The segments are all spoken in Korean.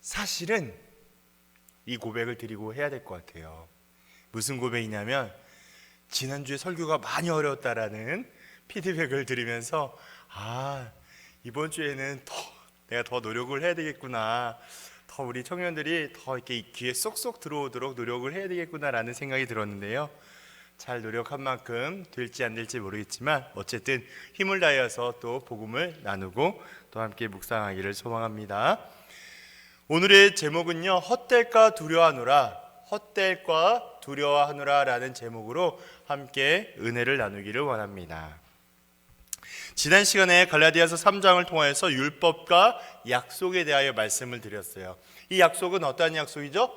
사실은 이 고백을 드리고 해야 될 것 같아요. 무슨 고백이냐면 지난주에 설교가 많이 어려웠다라는 피드백을 들으면서 아 이번 주에는 더 내가 더 노력을 해야 되겠구나. 더 우리 청년들이 더 이렇게 귀에 쏙쏙 들어오도록 노력을 해야 되겠구나라는 생각이 들었는데요. 잘 노력한 만큼 될지 안 될지 모르겠지만 어쨌든 힘을 다해서 또 복음을 나누고 또 함께 묵상하기를 소망합니다. 오늘의 제목은요 헛될까 두려워하노라 헛될까 두려워하노라라는 제목으로 함께 은혜를 나누기를 원합니다. 지난 시간에 갈라디아서 3장을 통하여서 율법과 약속에 대하여 말씀을 드렸어요. 이 약속은 어떠한 약속이죠?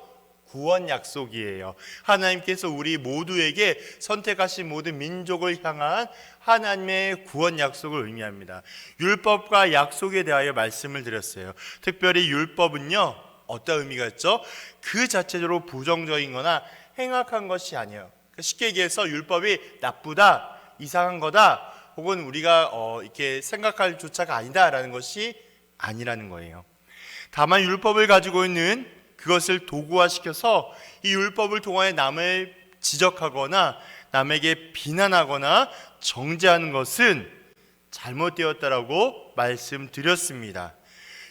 구원 약속이에요. 하나님께서 우리 모두에게 선택하신 모든 민족을 향한 하나님의 구원 약속을 의미합니다. 율법과 약속에 대하여 말씀을 드렸어요. 특별히 율법은요, 어떤 의미가 있죠? 그 자체적으로 부정적인 거나 행악한 것이 아니에요. 그러니까 쉽게 얘기해서 율법이 나쁘다, 이상한 거다, 혹은 우리가 어, 이렇게 생각할 조차가 아니다라는 것이 아니라는 거예요. 다만 율법을 가지고 있는 그것을 도구화시켜서 이 율법을 통하여 남을 지적하거나 남에게 비난하거나 정죄하는 것은 잘못되었다라고 말씀드렸습니다.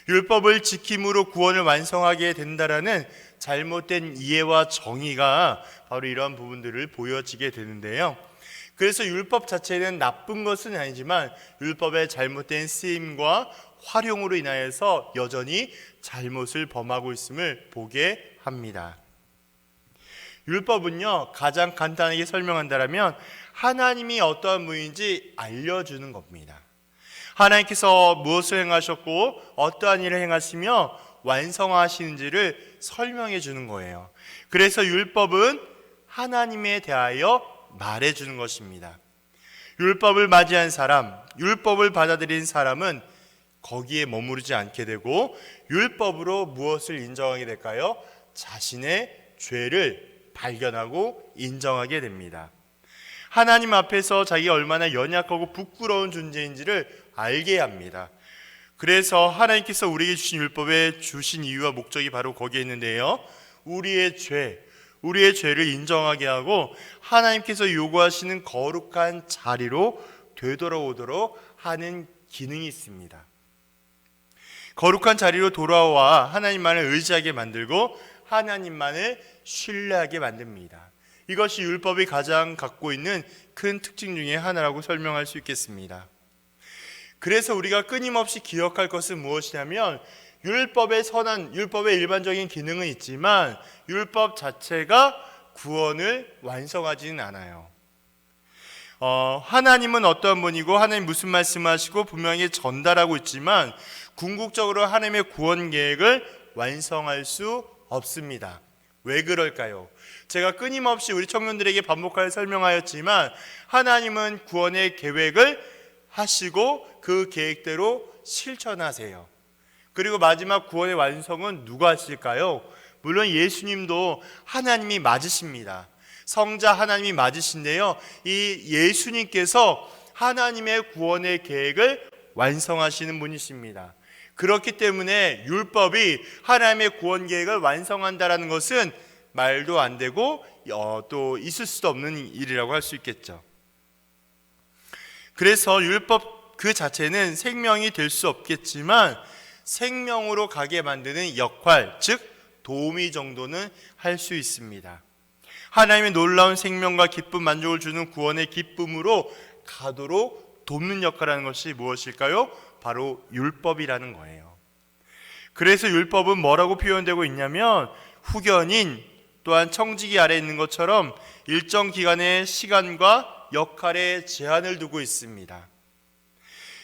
율법을 지킴으로 구원을 완성하게 된다라는 잘못된 이해와 정의가 바로 이런 부분들을 보여지게 되는데요. 그래서 율법 자체는 나쁜 것은 아니지만 율법의 잘못된 쓰임과 활용으로 인하여서 여전히 잘못을 범하고 있음을 보게 합니다. 율법은요, 가장 간단하게 설명한다면 하나님이 어떠한 분인지 알려주는 겁니다. 하나님께서 무엇을 행하셨고 어떠한 일을 행하시며 완성하시는지를 설명해 주는 거예요. 그래서 율법은 하나님에 대하여 말해 주는 것입니다. 율법을 맞이한 사람, 율법을 받아들인 사람은 거기에 머무르지 않게 되고 율법으로 무엇을 인정하게 될까요? 자신의 죄를 발견하고 인정하게 됩니다. 하나님 앞에서 자기가 얼마나 연약하고 부끄러운 존재인지를 알게 합니다. 그래서 하나님께서 우리에게 주신 율법에 주신 이유와 목적이 바로 거기에 있는데요. 우리의 죄, 우리의 죄를 인정하게 하고 하나님께서 요구하시는 거룩한 자리로 되돌아오도록 하는 기능이 있습니다. 거룩한 자리로 돌아와 하나님만을 의지하게 만들고 하나님만을 신뢰하게 만듭니다. 이것이 율법이 가장 갖고 있는 큰 특징 중에 하나라고 설명할 수 있겠습니다. 그래서 우리가 끊임없이 기억할 것은 무엇이냐면 율법의 선한 율법의 일반적인 기능은 있지만 율법 자체가 구원을 완성하지는 않아요. 어, 하나님은 어떠한 분이고 하나님 무슨 말씀하시고 분명히 전달하고 있지만 궁극적으로 하나님의 구원 계획을 완성할 수 없습니다. 왜 그럴까요? 제가 끊임없이 우리 청년들에게 반복하여 설명하였지만 하나님은 구원의 계획을 하시고 그 계획대로 실천하세요. 그리고 마지막 구원의 완성은 누가 하실까요? 물론 예수님도 하나님이 맞으십니다. 성자 하나님이 맞으신데요. 이 예수님께서 하나님의 구원의 계획을 완성하시는 분이십니다. 그렇기 때문에 율법이 하나님의 구원 계획을 완성한다라는 것은 말도 안 되고 어, 또 있을 수도 없는 일이라고 할 수 있겠죠. 그래서 율법 그 자체는 생명이 될 수 없겠지만 생명으로 가게 만드는 역할, 즉 도우미 정도는 할 수 있습니다. 하나님의 놀라운 생명과 기쁨, 만족을 주는 구원의 기쁨으로 가도록 돕는 역할하는 것이 무엇일까요? 바로 율법이라는 거예요. 그래서 율법은 뭐라고 표현되고 있냐면 후견인 또한 청지기 아래 있는 것처럼 일정 기간의 시간과 역할에 제한을 두고 있습니다.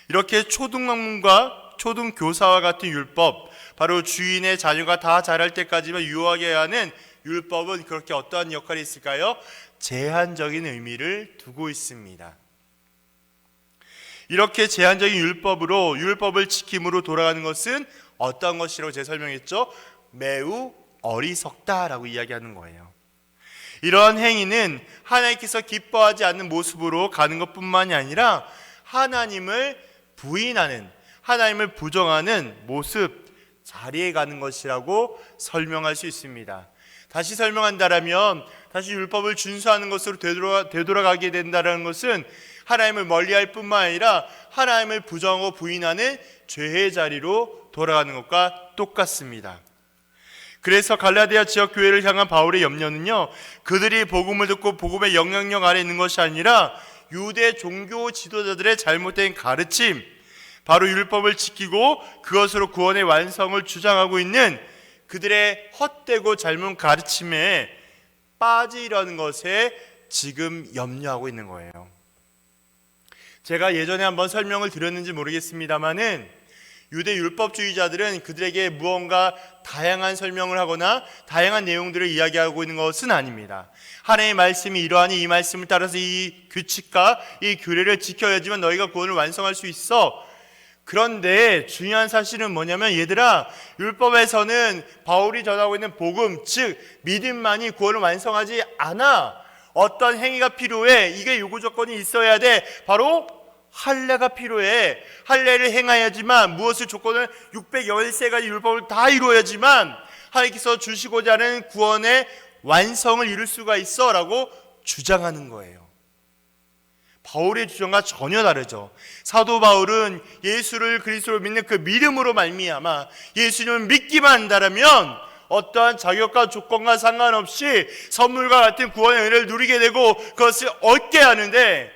이렇게 초등학문과 초등 교사와 같은 율법, 바로 주인의 자녀가 다 자랄 때까지만 유효하게 하는 율법은 그렇게 어떠한 역할이 있을까요? 제한적인 의미를 두고 있습니다. 이렇게 제한적인 율법으로 율법을 지킴으로 돌아가는 것은 어떤 것이라고 제가 설명했죠? 매우 어리석다라고 이야기하는 거예요. 이러한 행위는 하나님께서 기뻐하지 않는 모습으로 가는 것뿐만이 아니라 하나님을 부인하는 하나님을 부정하는 모습 자리에 가는 것이라고 설명할 수 있습니다. 다시 설명한다라면 다시 율법을 준수하는 것으로 되돌아, 되돌아가게 된다는 것은 하나님을 멀리할 뿐만 아니라 하나님을 부정하고 부인하는 죄의 자리로 돌아가는 것과 똑같습니다. 그래서 갈라디아 지역 교회를 향한 바울의 염려는요. 그들이 복음을 듣고 복음의 영향력 아래 있는 것이 아니라 유대 종교 지도자들의 잘못된 가르침, 바로 율법을 지키고 그것으로 구원의 완성을 주장하고 있는 그들의 헛되고 잘못 가르침에 빠지려는 것에 지금 염려하고 있는 거예요. 제가 예전에 한번 설명을 드렸는지 모르겠습니다만은 유대 율법주의자들은 그들에게 무언가 다양한 설명을 하거나 다양한 내용들을 이야기하고 있는 것은 아닙니다. 하나님의 말씀이 이러하니 이 말씀을 따라서 이 규칙과 이 규례를 지켜야지만 너희가 구원을 완성할 수 있어. 그런데 중요한 사실은 뭐냐면 얘들아 율법에서는 바울이 전하고 있는 복음 즉 믿음만이 구원을 완성하지 않아. 어떤 행위가 필요해. 이게 요구 조건이 있어야 돼. 바로 할례가 필요해. 할례를 행하야지만 무엇을 조건을 613가지 율법을 다 이루어야지만 하나님께서 주시고자 하는 구원의 완성을 이룰 수가 있어라고 주장하는 거예요. 바울의 주장과 전혀 다르죠. 사도 바울은 예수를 그리스도로 믿는 그 믿음으로 말미암아 예수님을 믿기만 한다면 어떠한 자격과 조건과 상관없이 선물과 같은 구원의 은혜를 누리게 되고 그것을 얻게 하는데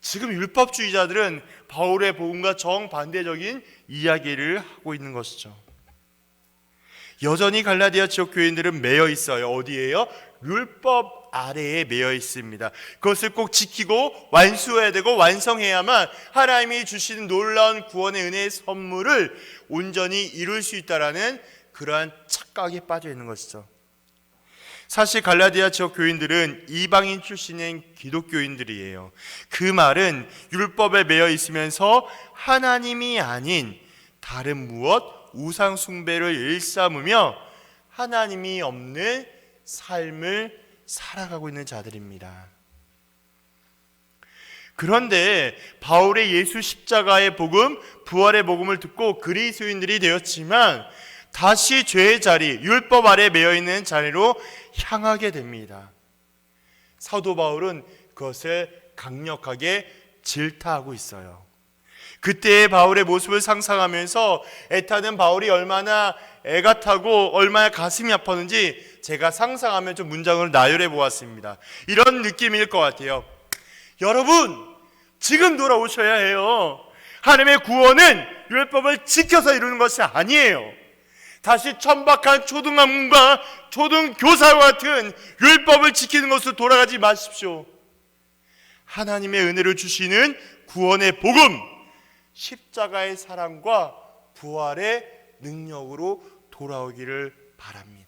지금 율법주의자들은 바울의 복음과 정반대적인 이야기를 하고 있는 것이죠. 여전히 갈라디아 지역 교인들은 매여 있어요. 어디에요? 율법 아래에 매여 있습니다. 그것을 꼭 지키고 완수해야 되고 완성해야만 하나님이 주시는 놀라운 구원의 은혜의 선물을 온전히 이룰 수 있다라는 그러한 착각에 빠져 있는 것이죠. 사실 갈라디아 지역 교인들은 이방인 출신인 기독교인들이에요. 그 말은 율법에 매여 있으면서 하나님이 아닌 다른 무엇 우상 숭배를 일삼으며 하나님이 없는 삶을 살아가고 있는 자들입니다. 그런데 바울의 예수 십자가의 복음, 부활의 복음을 듣고 그리스도인들이 되었지만 다시 죄의 자리, 율법 아래 매여 있는 자리로 향하게 됩니다. 사도 바울은 그것을 강력하게 질타하고 있어요. 그때의 바울의 모습을 상상하면서 애타는 바울이 얼마나 애가 타고 얼마나 가슴이 아팠는지 제가 상상하면 좀 문장을 나열해 보았습니다. 이런 느낌일 것 같아요. 여러분, 지금 돌아오셔야 해요. 하나님의 구원은 율법을 지켜서 이루는 것이 아니에요. 다시 천박한 초등학문과 초등교사와 같은 율법을 지키는 것으로 돌아가지 마십시오. 하나님의 은혜를 주시는 구원의 복음, 십자가의 사랑과 부활의 능력으로 돌아오기를 바랍니다.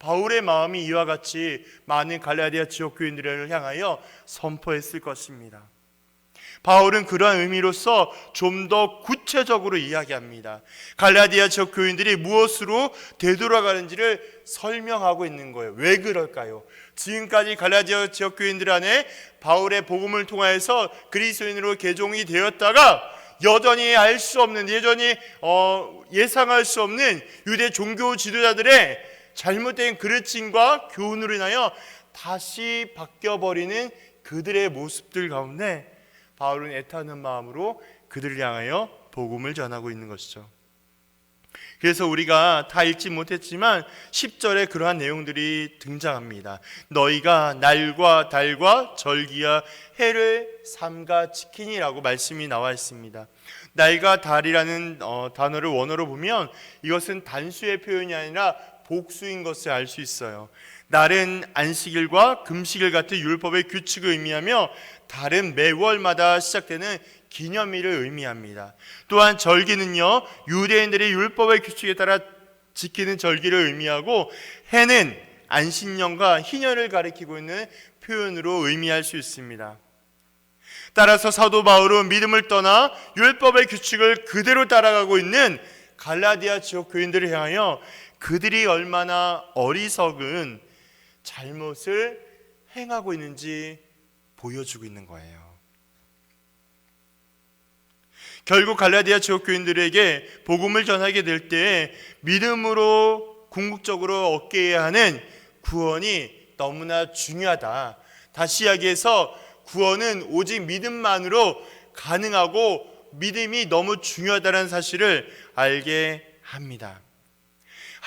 바울의 마음이 이와 같이 많은 갈라디아 지역 교인들을 향하여 선포했을 것입니다. 바울은 그러한 의미로서 좀 더 구체적으로 이야기합니다. 갈라디아 지역 교인들이 무엇으로 되돌아가는지를 설명하고 있는 거예요. 왜 그럴까요? 지금까지 갈라디아 지역 교인들 안에 바울의 복음을 통하여서 그리스도인으로 개종이 되었다가 여전히 알 수 없는 여전히 어, 예상할 수 없는 유대 종교 지도자들의 잘못된 그르침과 교훈으로 인하여 다시 바뀌어 버리는 그들의 모습들 가운데 바울은 애타는 마음으로 그들을 향하여 복음을 전하고 있는 것이죠. 그래서 우리가 다 읽지 못했지만 10절에 그러한 내용들이 등장합니다. 너희가 날과 달과 절기와 해를 삼가 지키니라고 말씀이 나와 있습니다. 날과 달이라는 어, 단어를 원어로 보면 이것은 단수의 표현이 아니라 복수인 것을 알 수 있어요. 날은 안식일과 금식일 같은 율법의 규칙을 의미하며 달은 매월마다 시작되는 기념일을 의미합니다. 또한 절기는요, 유대인들의 율법의 규칙에 따라 지키는 절기를 의미하고 해는 안식년과 희년을 가리키고 있는 표현으로 의미할 수 있습니다. 따라서 사도 바울은 믿음을 떠나 율법의 규칙을 그대로 따라가고 있는 갈라디아 지역 교인들을 향하여 그들이 얼마나 어리석은 잘못을 행하고 있는지 보여주고 있는 거예요. 결국 갈라디아 지역 교인들에게 복음을 전하게 될때 믿음으로 궁극적으로 얻게 하는 구원이 너무나 중요하다. 다시 이야기해서 구원은 오직 믿음만으로 가능하고 믿음이 너무 중요하다는 사실을 알게 합니다.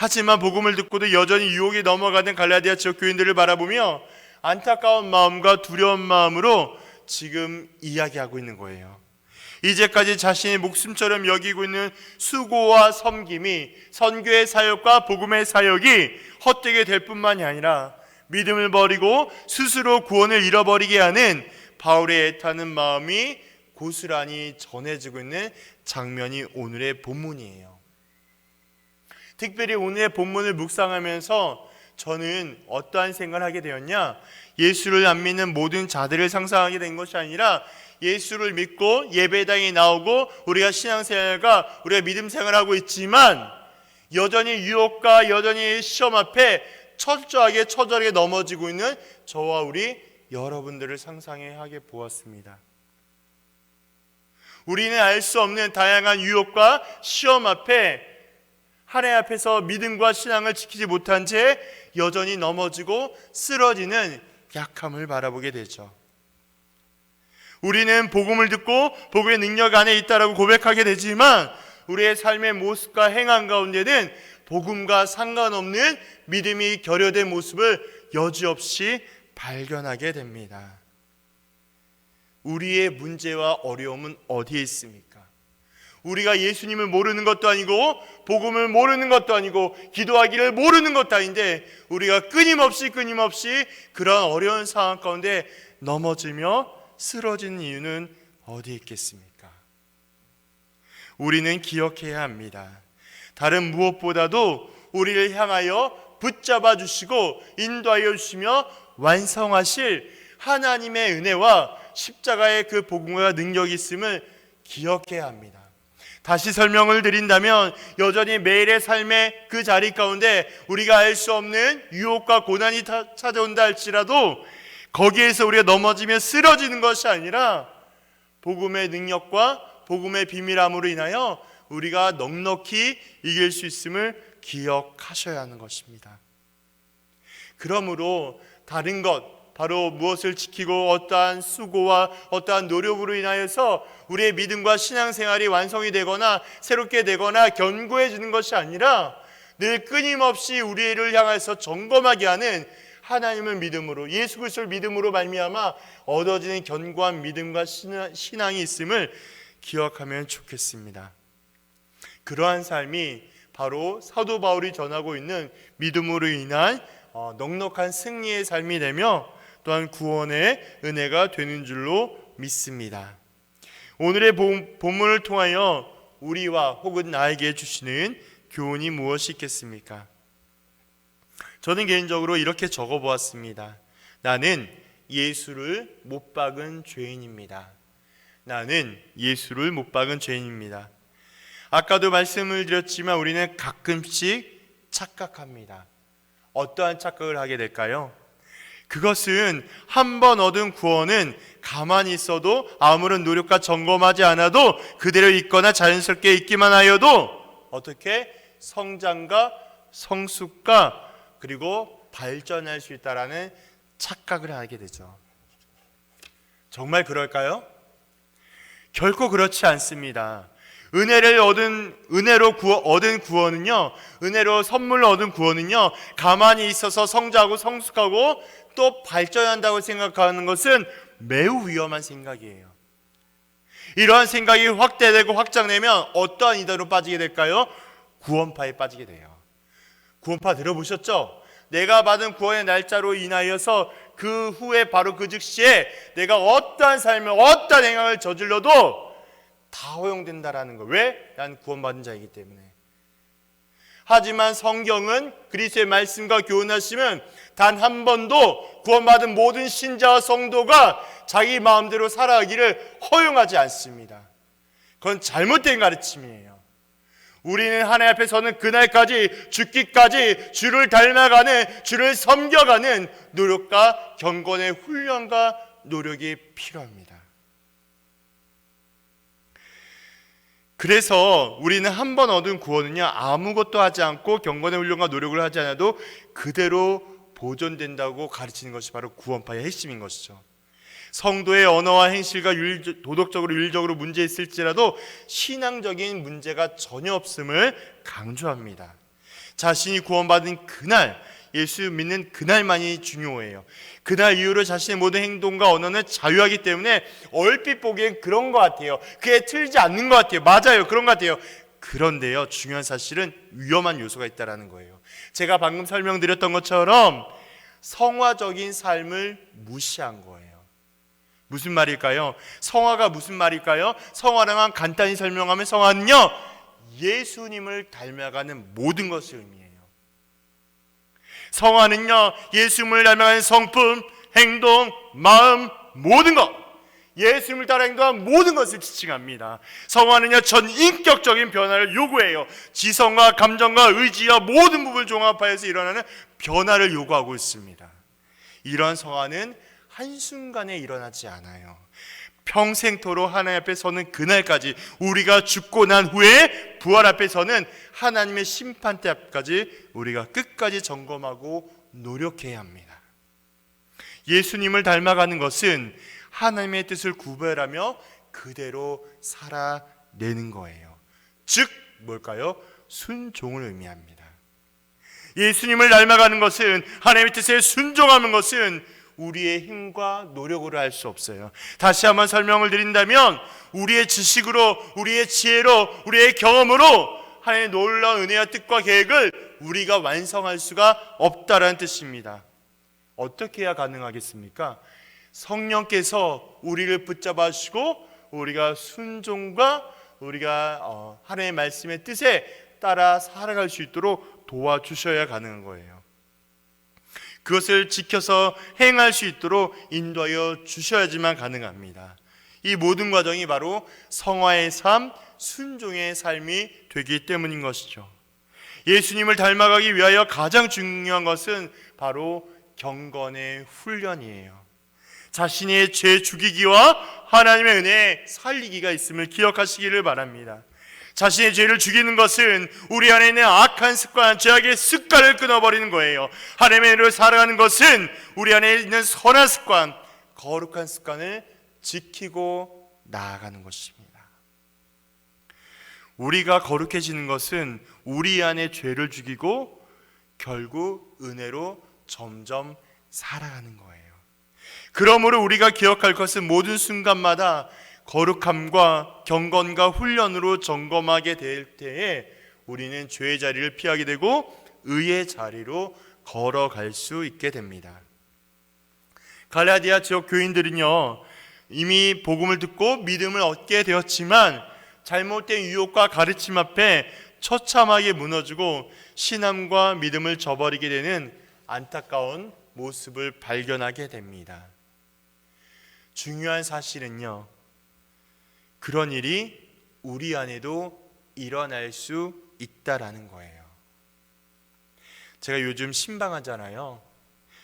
하지만 복음을 듣고도 여전히 유혹에 넘어가는 갈라디아 지역 교인들을 바라보며 안타까운 마음과 두려운 마음으로 지금 이야기하고 있는 거예요. 이제까지 자신의 목숨처럼 여기고 있는 수고와 섬김이 선교의 사역과 복음의 사역이 헛되게 될 뿐만이 아니라 믿음을 버리고 스스로 구원을 잃어버리게 하는 바울의 애타는 마음이 고스란히 전해지고 있는 장면이 오늘의 본문이에요. 특별히 오늘의 본문을 묵상하면서 저는 어떠한 생각을 하게 되었냐? 예수를 안 믿는 모든 자들을 상상하게 된 것이 아니라 예수를 믿고 예배당에 나오고 우리가 신앙생활과 우리가 믿음 생활 하고 있지만 여전히 유혹과 여전히 시험 앞에 철저하게 처절하게 넘어지고 있는 저와 우리 여러분들을 상상해 하게 보았습니다. 우리는 알 수 없는 다양한 유혹과 시험 앞에 하나님 앞에서 믿음과 신앙을 지키지 못한 채 여전히 넘어지고 쓰러지는 약함을 바라보게 되죠. 우리는 복음을 듣고 복음의 능력 안에 있다라고 고백하게 되지만 우리의 삶의 모습과 행한 가운데는 복음과 상관없는 믿음이 결여된 모습을 여지없이 발견하게 됩니다. 우리의 문제와 어려움은 어디에 있습니까? 우리가 예수님을 모르는 것도 아니고 복음을 모르는 것도 아니고 기도하기를 모르는 것도 아닌데 우리가 끊임없이 끊임없이 그런 어려운 상황 가운데 넘어지며 쓰러지는 이유는 어디에 있겠습니까? 우리는 기억해야 합니다. 다른 무엇보다도 우리를 향하여 붙잡아 주시고 인도하여 주시며 완성하실 하나님의 은혜와 십자가의 그 복음과 능력이 있음을 기억해야 합니다. 다시 설명을 드린다면 여전히 매일의 삶의 그 자리 가운데 우리가 알 수 없는 유혹과 고난이 찾아온다 할지라도 거기에서 우리가 넘어지면 쓰러지는 것이 아니라 복음의 능력과 복음의 비밀함으로 인하여 우리가 넉넉히 이길 수 있음을 기억하셔야 하는 것입니다. 그러므로 다른 것 바로 무엇을 지키고 어떠한 수고와 어떠한 노력으로 인하여서 우리의 믿음과 신앙생활이 완성이 되거나 새롭게 되거나 견고해지는 것이 아니라 늘 끊임없이 우리를 향해서 점검하게 하는 하나님을 믿음으로 예수 그리스도를 믿음으로 말미암아 얻어지는 견고한 믿음과 신앙이 있음을 기억하면 좋겠습니다. 그러한 삶이 바로 사도 바울이 전하고 있는 믿음으로 인한 어, 넉넉한 승리의 삶이 되며 또한 구원의 은혜가 되는 줄로 믿습니다. 오늘의 본문을 통하여 우리와 혹은 나에게 주시는 교훈이 무엇이 있겠습니까? 저는 개인적으로 이렇게 적어 보았습니다. 나는 예수를 못 박은 죄인입니다. 나는 예수를 못 박은 죄인입니다. 아까도 말씀을 드렸지만 우리는 가끔씩 착각합니다. 어떠한 착각을 하게 될까요? 그것은 한 번 얻은 구원은 가만히 있어도 아무런 노력과 점검하지 않아도 그대로 있거나 자연스럽게 있기만 하여도 어떻게 성장과 성숙과 그리고 발전할 수 있다라는 착각을 하게 되죠. 정말 그럴까요? 결코 그렇지 않습니다. 은혜를 얻은 은혜로 구원, 얻은 구원은요. 은혜로 선물로 얻은 구원은요. 가만히 있어서 성장하고 성숙하고 또 발전한다고 생각하는 것은 매우 위험한 생각이에요. 이러한 생각이 확대되고 확장되면 어떠한 이단으로 빠지게 될까요? 구원파에 빠지게 돼요. 구원파 들어보셨죠? 내가 받은 구원의 날짜로 인하여서 그 후에 바로 그 즉시에 내가 어떠한 삶을 어떠한 행함을 저질러도 다 허용된다라는 거. 왜? 난 구원받은 자이기 때문에. 하지만 성경은 그리스의 말씀과 교훈하시면 단 한 번도 구원받은 모든 신자와 성도가 자기 마음대로 살아가기를 허용하지 않습니다. 그건 잘못된 가르침이에요. 우리는 하나님 앞에 서는 그날까지 죽기까지 주를 닮아가는 주를 섬겨가는 노력과 경건의 훈련과 노력이 필요합니다. 그래서 우리는 한 번 얻은 구원은요 아무것도 하지 않고 경건의 훈련과 노력을 하지 않아도 그대로 보존된다고 가르치는 것이 바로 구원파의 핵심인 것이죠. 성도의 언어와 행실과 윤리- 도덕적으로 윤리적으로 문제 있을지라도 신앙적인 문제가 전혀 없음을 강조합니다. 자신이 구원받은 그날 예수 믿는 그날만이 중요해요. 그날 이후로 자신의 모든 행동과 언어는 자유하기 때문에 얼핏 보기엔 그런 것 같아요. 그게 틀리지 않는 것 같아요. 맞아요. 그런 것 같아요. 그런데요, 중요한 사실은 위험한 요소가 있다라는 거예요. 제가 방금 설명드렸던 것처럼 성화적인 삶을 무시한 거예요. 무슨 말일까요? 성화가 무슨 말일까요? 성화랑은 간단히 설명하면 성화는요, 예수님을 닮아가는 모든 것을 의미해요. 성화는요, 예수님을 닮아가는 성품, 행동, 마음, 모든 것. 예수님을 따라 행동한 모든 것을 지칭합니다. 성화는요, 전 인격적인 변화를 요구해요. 지성과 감정과 의지와 모든 부분을 종합하여서 일어나는 변화를 요구하고 있습니다. 이런 성화는 한순간에 일어나지 않아요. 평생토록 하나님 앞에 서는 그날까지 우리가 죽고 난 후에 부활 앞에 서는 하나님의 심판대 앞까지 우리가 끝까지 점검하고 노력해야 합니다. 예수님을 닮아가는 것은 하나님의 뜻을 구별하며 그대로 살아내는 거예요. 즉 뭘까요? 순종을 의미합니다. 예수님을 닮아가는 것은 하나님의 뜻에 순종하는 것은 우리의 힘과 노력으로 할 수 없어요. 다시 한번 설명을 드린다면 우리의 지식으로, 우리의 지혜로, 우리의 경험으로 하나님의 놀라운 은혜와 뜻과 계획을 우리가 완성할 수가 없다라는 뜻입니다. 어떻게 해야 가능하겠습니까? 성령께서 우리를 붙잡아 주시고 우리가 순종과 우리가 어, 하나님의 말씀의 뜻에 따라 살아갈 수 있도록 도와주셔야 가능한 거예요. 그것을 지켜서 행할 수 있도록 인도하여 주셔야지만 가능합니다. 이 모든 과정이 바로 성화의 삶, 순종의 삶이 되기 때문인 것이죠. 예수님을 닮아가기 위하여 가장 중요한 것은 바로 경건의 훈련이에요. 자신의 죄 죽이기와 하나님의 은혜에 살리기가 있음을 기억하시기를 바랍니다. 자신의 죄를 죽이는 것은 우리 안에 있는 악한 습관, 죄악의 습관을 끊어버리는 거예요. 하나님의 은혜로 살아가는 것은 우리 안에 있는 선한 습관, 거룩한 습관을 지키고 나아가는 것입니다. 우리가 거룩해지는 것은 우리 안에 죄를 죽이고 결국 은혜로 점점 살아가는 거예요. 그러므로 우리가 기억할 것은 모든 순간마다 거룩함과 경건과 훈련으로 점검하게 될 때에 우리는 죄의 자리를 피하게 되고 의의 자리로 걸어갈 수 있게 됩니다. 갈라디아 지역 교인들은요 이미 복음을 듣고 믿음을 얻게 되었지만 잘못된 유혹과 가르침 앞에 처참하게 무너지고 신함과 믿음을 저버리게 되는 안타까운 모습을 발견하게 됩니다. 중요한 사실은요. 그런 일이 우리 안에도 일어날 수 있다라는 거예요. 제가 요즘 신방하잖아요.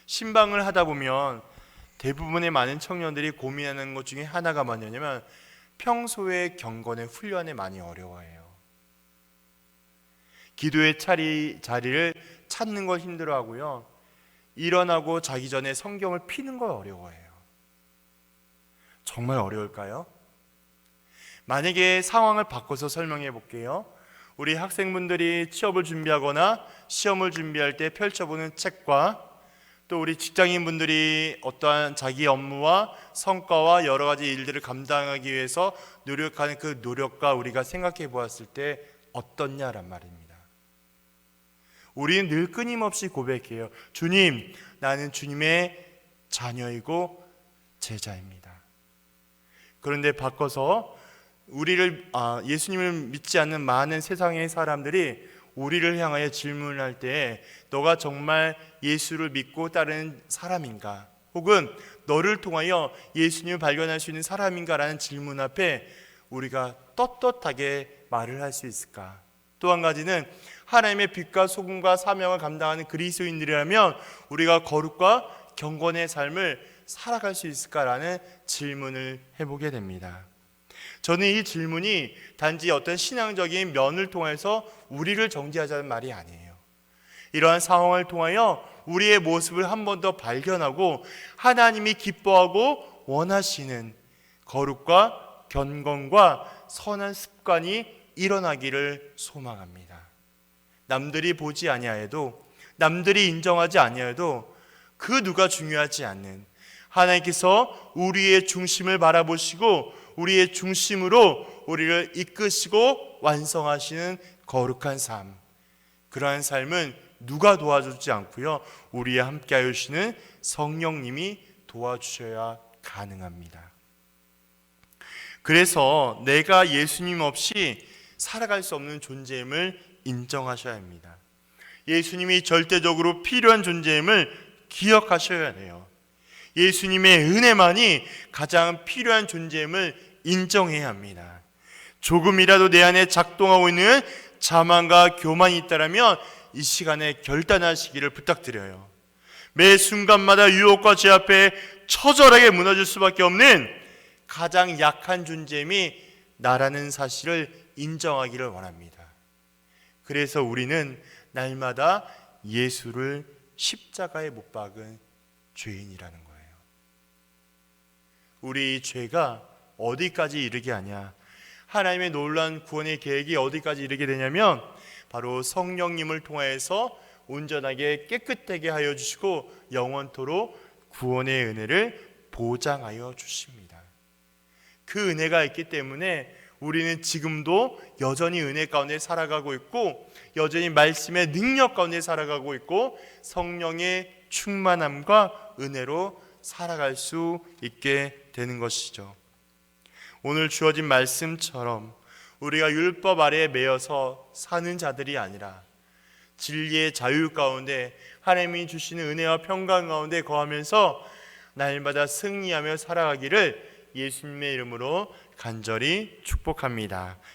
신방을 하다 보면 대부분의 많은 청년들이 고민하는 것 중에 하나가 뭐냐면 평소에 경건의 훈련에 많이 어려워해요. 기도의 차리, 자리를 찾는 걸 힘들어하고요. 일어나고 자기 전에 성경을 피는 걸 어려워해요. 정말 어려울까요? 만약에 상황을 바꿔서 설명해 볼게요. 우리 학생분들이 취업을 준비하거나 시험을 준비할 때 펼쳐보는 책과 또 우리 직장인분들이 어떠한 자기 업무와 성과와 여러 가지 일들을 감당하기 위해서 노력하는 그 노력과 우리가 생각해 보았을 때 어떻냐란 말입니다. 우리는 늘 끊임없이 고백해요. 주님, 나는 주님의 자녀이고 제자입니다. 그런데 바꿔서 우리를 아, 예수님을 믿지 않는 많은 세상의 사람들이 우리를 향하여 질문할 때 너가 정말 예수를 믿고 따르는 사람인가? 혹은 너를 통하여 예수님을 발견할 수 있는 사람인가라는 질문 앞에 우리가 떳떳하게 말을 할 수 있을까? 또 한 가지는 하나님의 빛과 소금과 사명을 감당하는 그리스도인들이라면 우리가 거룩과 경건의 삶을 살아갈 수 있을까라는 질문을 해보게 됩니다. 저는 이 질문이 단지 어떤 신앙적인 면을 통해서 우리를 정죄하자는 말이 아니에요. 이러한 상황을 통하여 우리의 모습을 한 번 더 발견하고 하나님이 기뻐하고 원하시는 거룩과 견건과 선한 습관이 일어나기를 소망합니다. 남들이 보지 아니하여도 남들이 인정하지 아니하여도 그 누가 중요하지 않는 하나님께서 우리의 중심을 바라보시고 우리의 중심으로 우리를 이끄시고 완성하시는 거룩한 삶. 그러한 삶은 누가 도와주지 않고요. 우리와 함께 하시는 성령님이 도와주셔야 가능합니다. 그래서 내가 예수님 없이 살아갈 수 없는 존재임을 인정하셔야 합니다. 예수님이 절대적으로 필요한 존재임을 기억하셔야 돼요. 예수님의 은혜만이 가장 필요한 존재임을 인정해야 합니다. 조금이라도 내 안에 작동하고 있는 자만과 교만이 있다면 이 시간에 결단하시기를 부탁드려요. 매 순간마다 유혹과 제 앞에 처절하게 무너질 수밖에 없는 가장 약한 존재임이 나라는 사실을 인정하기를 원합니다. 그래서 우리는 날마다 예수를 십자가에 못 박은 죄인이라는 거예요. 우리 이 죄가 어디까지 이르게 하냐? 하나님의 놀라운 구원의 계획이 어디까지 이르게 되냐면 바로 성령님을 통하여서 온전하게 깨끗하게 하여 주시고 영원토록 구원의 은혜를 보장하여 주십니다. 그 은혜가 있기 때문에 우리는 지금도 여전히 은혜 가운데 살아가고 있고 여전히 말씀의 능력 가운데 살아가고 있고 성령의 충만함과 은혜로 살아갈 수 있게 되는 것이죠. 오늘 주어진 말씀처럼 우리가 율법 아래에 매여서 사는 자들이 아니라 진리의 자유 가운데 하나님이 주시는 은혜와 평강 가운데 거하면서 날마다 승리하며 살아가기를 예수님의 이름으로 간절히 축복합니다.